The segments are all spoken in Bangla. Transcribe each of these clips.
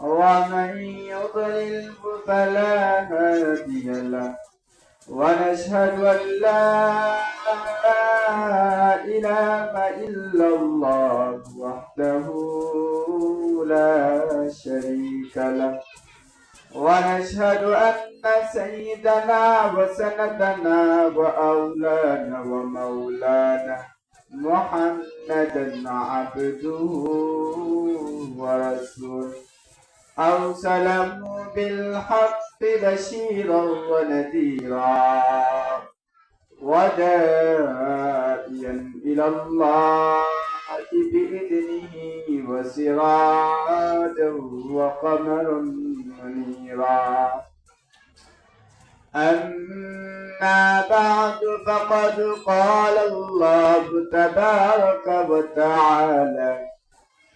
ومن يضلل فلا هادي له. ونشهد أن لا إله إلا الله وحده لا شريك له. ونشهد أن سيدنا وسندنا وأولانا ومولانا محمدا عبده ورسوله. أرسله بالحق بشيرا ونذيرا وداعيا إلى الله بإذنه وسراجا وقمرا منيرا. أما بعد فقد قال الله تبارك وتعالى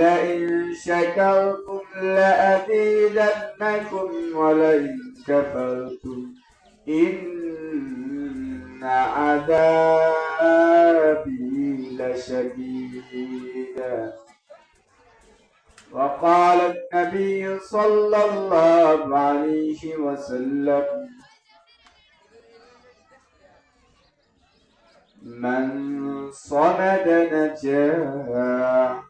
لئن شكرتم لأزيدنكم ولئن كفرتم إن عذابي لشديد. وقال النبي صلى الله عليه وسلم من صمد نجا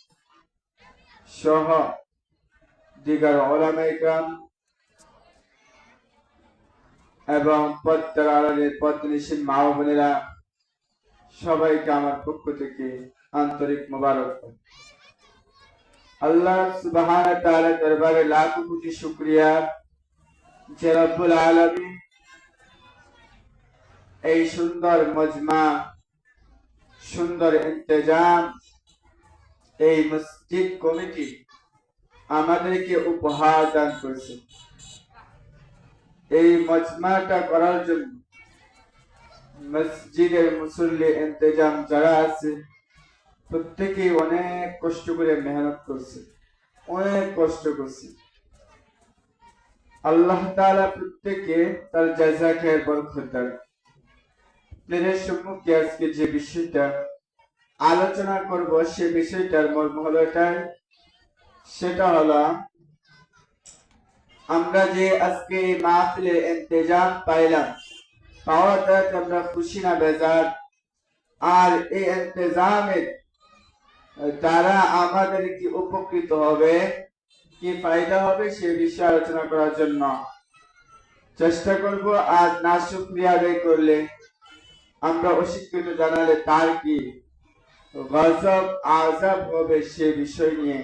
সহ দিগার ওলামাইকাম এবং পদ্মার আড়ালের পদ্মনিসীন মা বোনেরা সবাইকে আমার পক্ষ থেকে আন্তরিক মোবারক। আল্লাহ তাআলা দরবারে লাখ কোটি শুকরিয়া। যে রব্বুল আলামিন এই সুন্দর মজমা, সুন্দর ইন্তজাম এই মসজিদ কমিটি আমাদেরকে উপহার দান করেছে। এই মজমাটা করার জন্য মসজিদের মুসল্লি ইন্তজাম যারা আছে, প্রত্যেকেই অনেক কষ্ট করে মেহনত করছে, অনেক কষ্ট করছে। আল্লাহ তাআলা প্রত্যেকে তার জাযা খেয়ে বরকত দান। সম্মুখে আজকে যে বিষয়টা আলোচনা করব সে বিষয়টার মর্ম হলো এটাই সেটা হলো, আমরা যে আজকে মাহফিলের ইন্তজাম পাইলাম পাওয়াটা আমরা খুশি না বেজার। আর এই ইন্তজামের দ্বারা আমাদের কি উপকৃত হবে, কি ফায়দা হবে সে বিষয়ে আলোচনা করার জন্য। চেষ্টা করব আর না শুক্রিয়া করলে আমরা অস্বীকৃত জানালে তার কি গজব, আজাব হবে সে বিষয় নিয়ে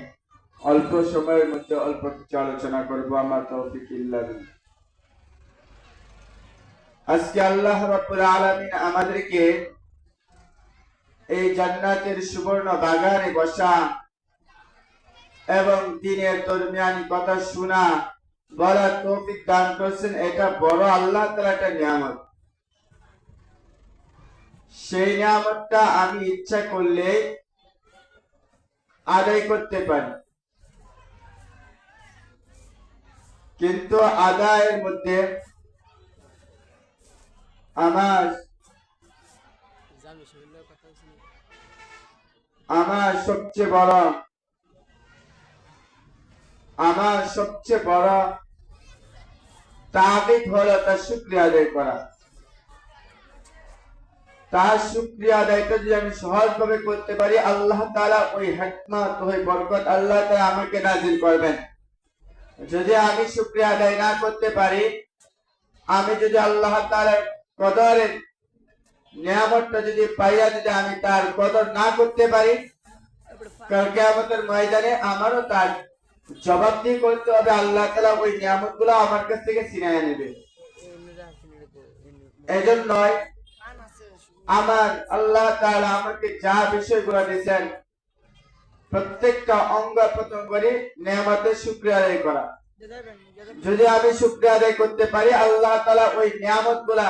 অল্প সময়ের মধ্যে অল্প কিছু আলোচনা করব, আমার তৌফিক আজকে আল্লাহ রাব্বুল আলামিন আমাদেরকে এই জান্নাতের সুবর্ণ বাগানে বসা এবং দিনের দরমিয়ানি কথা শোনা বলার তৌফিক দান করছেন। এটা বড় আল্লাহ তাআলা একটা নিয়ামত। সেই নিয়ামতটা আমি ইচ্ছা করলে আদায় করতে পারি কিন্তু আদায়ের মধ্যে আমার আমার সবচেয়ে বড় আমার সবচেয়ে বড় তাবিদ হলো তার শুক্রিয়া আদায় করা তার শুক্রিয়া আদায়টা যদি আমি সহজভাবে করতে পারি আল্লাহ তাআলা ওই হেকমত ওই বরকত আল্লাহ তাআলা আমাকে নাজিল করবেন যদি আমি শুক্রিয়া আদায় না করতে পারি আমি যদি আল্লাহ তাআলার কদরের নিয়ামতটা যদি পাইয়া যদি আমি তার কদর না করতে পারি কাল কিয়ামতের ময়দানে আমারও তার জবাবদিহি করতে হবে আল্লাহ তালা ওই নিয়ামতগুলো আমার কাছ থেকে ছিনিয়ে নেবে এজন্যই আমার আল্লাহ তাআলা আমাকে যা বিষয়গুলো দিয়েছেন, প্রত্যেকটা অঙ্গ প্রত্যঙ্গেরই নিয়ামতের শুকরিয়া আদায় করা। যদি আমি শুকরিয়া আদায় করতে পারি, আল্লাহ তাআলা ওই নিয়ামতগুলা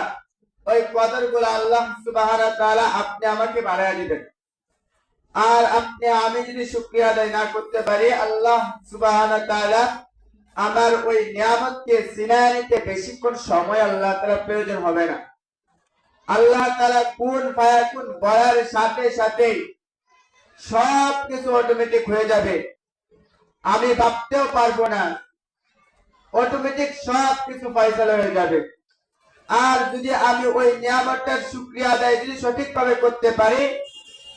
ওই কদরগুলা আল্লাহ সুবহানাহু তাআলা আপনি আমাকে বাড়ায় দিবেন। আর আপনি, আমি যদি শুকরিয়া আদায় না করতে পারি, আল্লাহ সুবহানাহু তাআলা আমার ওই নিয়ামতকে সিনায় নিতে বেশিক্ষণ সময় আল্লাহ তাআলা প্রয়োজন হবে না। আল্লাহ তালা কোন ফায়াকুন বলার সাথে সাথে সব কিছু অটোমেটিক হয়ে যাবে। আমি ভাবতেও পারব না। অটোমেটিক সব কিছু ফয়সালা হয়ে যাবে। আর যদি আমি ওই নিয়ামতটার শুক্রিয়া আদায় যদি সঠিকভাবে করতে পারি,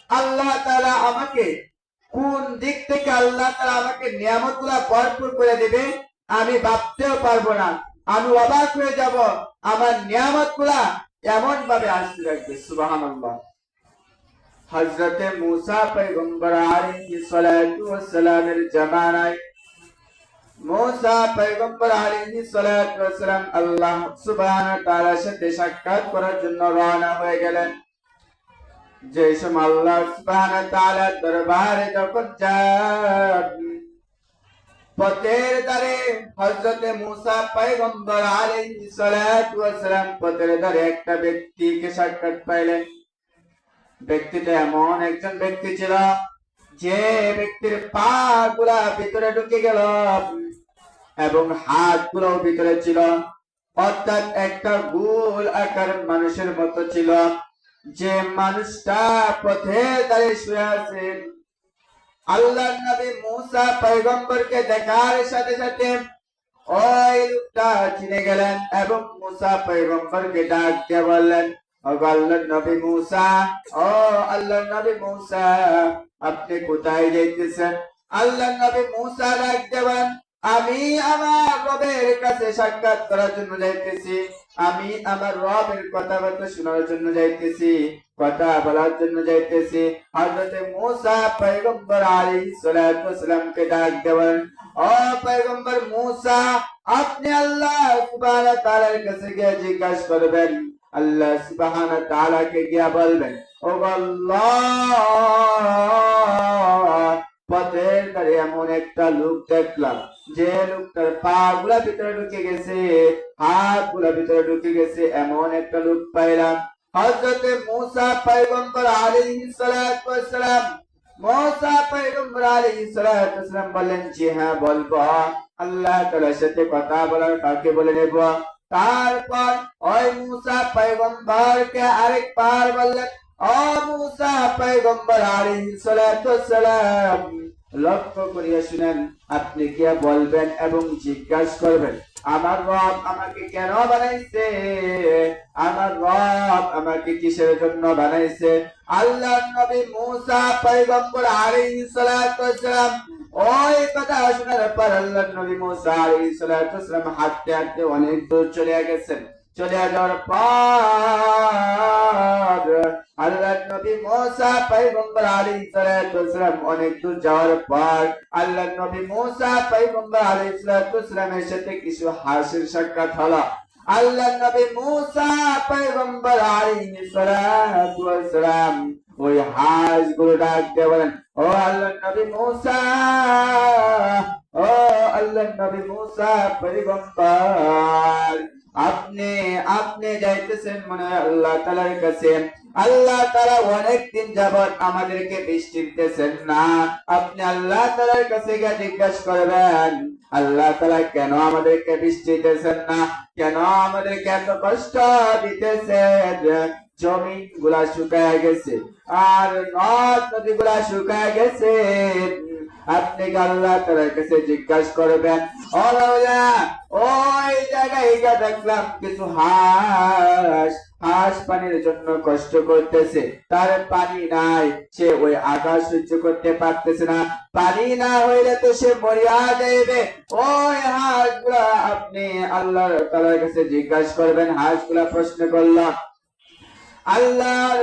আল্লাহ তালা আমাকে কোন দিক থেকে আল্লাহ তালা আমাকে নিয়ামতগুলা ভরপুর করে দেবে, আমি ভাবতেও পারব না। আমি অবাক হয়ে যাব। আমার নিয়ামতগুলা এমন ভাবে আসতে রাখবে সুবহানাল্লাহ। হযরতে মুসা পয়গম্বর আলাইহিস সালাতু ওয়াস সালামের জামানায় মুসা সালাতু ওয়াস সালাম আল্লাহ সুবহানাহু ওয়া তাআলার সাথে সাক্ষাৎ করার জন্য রওনা হয়ে গেলেন। যে সময় আল্লাহ সুবহানাহু ওয়া তাআলার দরবারে যখন যান পথের ধারে হযরতে মুসা পয়গম্বর আলাইহিস সালাতু ওয়াস সালাম পথের ধারে একটা ব্যক্তিকে সাক্ষাৎ পাইলেন। ব্যক্তিটা এমন একজন ব্যক্তি ছিল যে ব্যক্তির পা গুলা ভিতরে ঢুকে গেল এবং হাতগুলো ভিতরে ছিল। অর্থাৎ একটা গোল আকার মানুষের মতো ছিল। যে মানুষটা পথে দাঁড়িয়ে শুয়ে আছেন আল্লাহ নবী মুসা পয়গম্বরকে দেখার সাথে সাথে ওই লোকটা চিনে গেলেন এবং মুসা পয়গম্বরকে ডাক দিয়ে বললেন আল্লাহ নবী মুসা, ও আল্লাহ নবী মুসা, আপনি কোথায় যাইতেছেন? আল্লাহ নবী মুসা ডাক দেবেন আমি আমার রবের কাছে সাক্ষাৎ করার জন্য যাইতেছি। আমি আমার রবের কথাবার্তা শোনার জন্য যাইতেছি, কথা বলার জন্য যাইতেছি। হযরত মুসা পয়গম্বর সালাতু ওয়াসালামকে ডাক দেবেন ও পয়গম্বর মুসা, আপনি আল্লাহ তাআলার কাছে গিয়ে জিজ্ঞাসা করবেন। আল্লাহ সুবহানাহু ওয়া তাআলাকে গিয়া বলবেন, ও আল্লাহ পথের ধারে এমন একটা লোক দেখলাম। যে লোকটার পা গুলা ভিতরে ঢুকে গেছে, হাতগুলা ভিতরে ঢুকে গেছে, এমন একটা লোক পাইলাম। হযরতে মুসা পয়গম্বর আলাইহিস সালাতু মুসা পয়গম্বর আলাইহিস সালাতু ওয়াসসালাম বললেন, জি হ্যাঁ বলব। আল্লাহ তাআলার সাথে কথা বলার কাকে বলে নেব? তারপর ওই মুসা পয়গম্বরকে আরেকবার বললেন আপনি কি বলবেন এবং জিজ্ঞাসা করবেন, আমার রব আমাকে কেন বানাইছে? আমার রব আমাকে কিসের জন্য বানাইছে? আল্লাহ নবী মুসা পয়গম্বর আলাইহিস সালাতু ওয়াসসালাম ওই কথা শোনার পর আল্লাহ নবী মুসা হাঁটতে হাঁটতে অনেক দূর চলে গেছেন। চলে যাওয়ার পর আল্লাহ নবী মুসা পয়গম্বর আলাইহিস সালাতু ওয়াসসালাম অনেক দূর যাওয়ার পর আল্লাহ নবী মুসা পয়গম্বর আলাইহিস সালাতু ওয়াসসালামের সাথে কিছু হাসির সাক্ষাৎ হলো। আল্লাহ নবী মুসা পয়গম্বর আলাইহিস ওয়াসসালাম ওই হাঁসগুলো ডাক দিয়ে বলেন, ও আল্লাহ নবী মুসা, ও আল্লাহ নবী মুসা পয়গম্বর আপনি আপনি যাইতেছেন মনে আল্লাহ তাআলার কাছে। আল্লাহ তারা অনেক দিন যাবৎ আমাদেরকে বৃষ্টি দিতেছেন না। আপনি আল্লাহ তালার কাছে গিয়ে জিজ্ঞাসা করবেন, আল্লাহ তালা কেন আমাদেরকে বৃষ্টি দিতেছেন না? কেন আমাদেরকে এত কষ্ট দিতেছেন? জমিনগুলা শুকায় গেছে, আর নদ নদী গুলা শুকায় গেছে। আপনি আল্লাহ তালার কাছে জিজ্ঞাসা করবেন? ওই জায়গায় গিয়ে দেখলাম কিছু হাঁস হাঁস পানির জন্য কষ্ট করতেছে। তার পানি নাই, সে ওই আকাশ সহ্য করতে পারতেছে না। পানি না হইলে তো সে মরিয়া যাইবে। ওই হাঁসগুলা আপনি আল্লাহ তালার কাছে জিজ্ঞাসা করবেন, হাঁসগুলা প্রশ্ন করলাম। আল্লাহর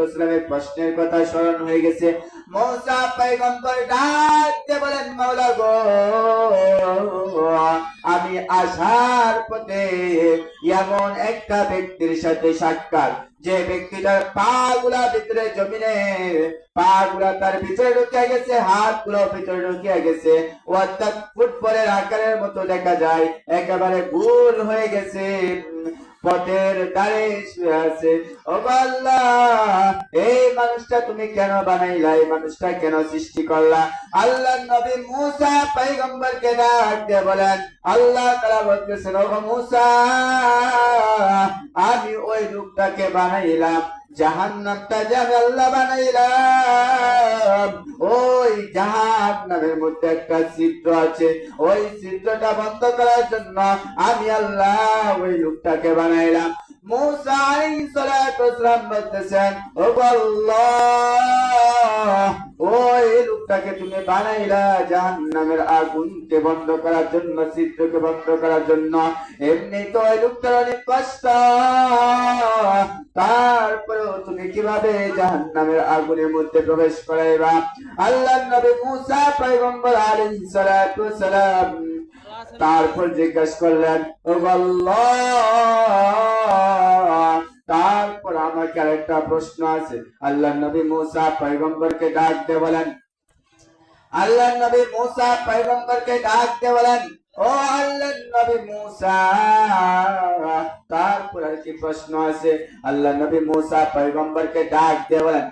ওয়াসসালামের প্রশ্নের কথা স্মরণ হয়ে গেছে। মুসা পয়গম্বর ডাকতে বলেন, মাওলা গো, আমি আসার পথে এমন একটা ব্যক্তির সাথে সাক্ষাৎ। যে ব্যক্তিটার পা গুলা ভিতরে জমিনে পা গুলা তার ভিতরে ঢুকে গেছে হাতগুলো ভিতরে ঢুকে গেছে। অর্থাৎ ফুটবলের আকারের মতো দেখা যায়, একেবারে ভুল হয়ে গেছে। পথের দ্বারে শুয়ে আছে। ও আল্লাহ, এই মানুষটা তুমি কেন বানাইলা? এই মানুষটা কেন সৃষ্টি করলা? আল্লাহ নবী মুসা পয়গম্বরকে ডাক দিয়ে বলেন, আল্লাহ তারা বলতেছেন ও মুসা, আমি ওই লোকটাকে বানাইলাম। জাহান্নামটা আল্লাহ বানাইলাম। ওই জাহান্নামের মধ্যে একটা চিত্র আছে। ওই চিত্রটা বন্ধ করার জন্য আমি আল্লাহ ওই লোকটাকে বানাইলাম। মুসা আলাইহিস সালাতু ওয়াসসালাম বলতেছেন, ও আল্লাহ লোকটাকে তুমি বানাইলা জাহান্নামের আগুনকে বন্ধ করার জন্য বন্ধ করার জন্য। এমনি তো ওই লোকটার অনেক কষ্ট। তারপরেও তুমি কীভাবে জাহান্নামের আগুনের মধ্যে প্রবেশ করাইবা? আল্লাহ নবী মুসা, পয়গম্বর আলাইহিস সালাতু ওয়াসসালাম তারপর জিজ্ঞাসা করলেন, ও গো আল্লাহ! তারপর আমাকে আরেকটা প্রশ্ন আছে। আল্লাহ নবী মুসা পয়গম্বরকে ডাক দিয়ে বলেন আল্লাহ নবী মুসা পয়গম্বরকে ডাক দিয়ে বলেন, ও আল্লাহ নবী মুসা! তারপর আর কি প্রশ্ন আছে। আল্লাহ নবী মুসা পয়গম্বরকে ডাক দিয়ে বলেন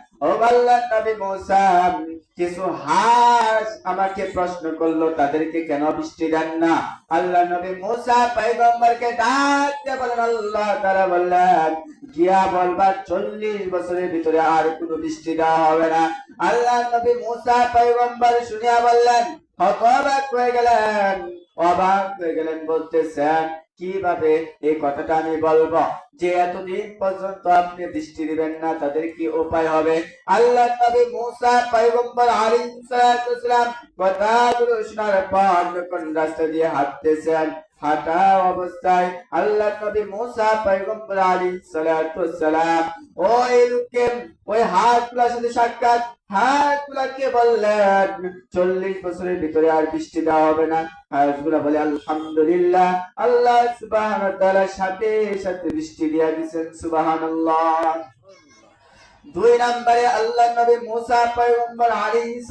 কিছু হাঁস আমাকে প্রশ্ন করল, তাদেরকে কেন বৃষ্টি দেন না? আল্লাহ নবী মুসা পয়গম্বরকে ডাক দিয়ে বলেন আল্লাহ তারা বললেন, গিয়া বলবার চল্লিশ বছরের ভিতরে আর কোনো বৃষ্টি দেওয়া হবে না। আল্লাহ নবী মুসা পয়গম্বর শুনিয়া বললেন, হতবাক হয়ে গেলেন, অবাক হয়ে গেলেন, বলতেছেন কীভাবে এই কথাটা আমি বলব? যে এতদিন পর্যন্ত আপনি দৃষ্টি দিবেন না, তাদের কি উপায় হবে? আল্লাহ নবী মুসা, পয়গম্বর আলাইহিস সালাতু ওয়াসসালাম কথাগুলো শোনার পর যখন রাস্তা দিয়ে হাঁটতেছেন, হাঁটা অবস্থায় আল্লাহ নবী মুসা, পয়গম্বর ওয়াসসালাম ওই লোককে, ওই হাতগুলোর সাথে সাক্ষাৎ চল্লিশ বছরের ভিতরে আর বৃষ্টি দেওয়া হবে না। বলে, আলহামদুলিল্লাহ, আল্লাহ সুবাহ সাথে সাথে বৃষ্টি দিয়া দিচ্ছেন দুই নম্বরে আল্লাহ নবী মুসা পয়গম্বর আলাইহিস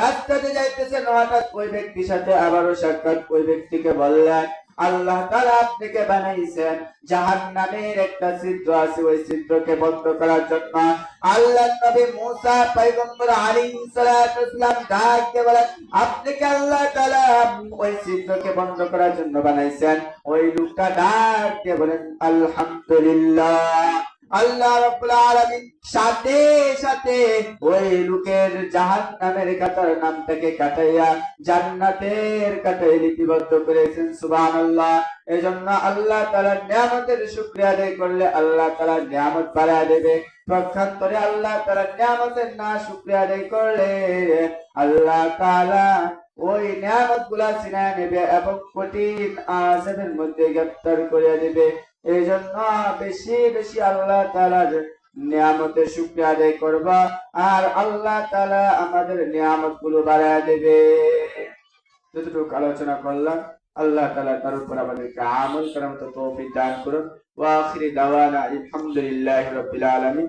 রাস্তাতে যাইতেছেন, হঠাৎ ওই ব্যক্তির সাথে আবারও সাক্ষাৎ, ওই ব্যক্তিকে বললেন আল্লাহ তাআলা আপনাকে বানাইছেন। জাহান্নামের একটা ছিদ্র আছে, ওই ছিদ্রকে বন্ধ করার জন্য। আল্লাহ নবী মুসা পয়গম্বর আলাইহিস সালাতু ওয়াসসালাম ডাক দিয়ে বলেন, আপনি কি আল্লাহ তালা ওই ছিদ্রকে বন্ধ করার জন্য বানাইছেন? ওই লোকটা ডাক দিয়ে বলেন, আলহামদুলিল্লাহ। আল্লাহ রাব্বুল আলামিন সাথে সাথে ওই লোকের জাহান্নামের কাটার নামটাকে কাটাইয়া জান্নাতের কাটাই লিপিবদ্ধ করেছেন, সুবহানাল্লাহ। এজন্য আল্লাহ তাআলার নিয়ামতের শুকরিয়া আদায় করলে আল্লাহ তাআলা নিয়ামত বাড়ায় দেবে। পক্ষান্তরে আল্লাহ তাআলার নিয়ামতের না শুকরিয়া আদায় করলে আল্লাহ তাআলা ওই নিয়ামতগুলা ছিনায় নেবে এবং কঠিন আজাবের মধ্যে গ্রেফতার করে দেবে। এই জন্য বেশি বেশি আল্লাহ তালা নিয়ামতের শুক্রিয়া আদায় করবা, আর আল্লাহ তালা আমাদের নিয়ামতগুলো বাড়ায় দেবে। যতটুকু আলোচনা করলাম, আল্লাহ তালা তার উপর আমাদেরকে আমল করার মতো তৌফিক দান করুন। ওয়া আখিরি দাওয়ানা আলহামদুলিল্লাহি রাব্বিল আলামিন।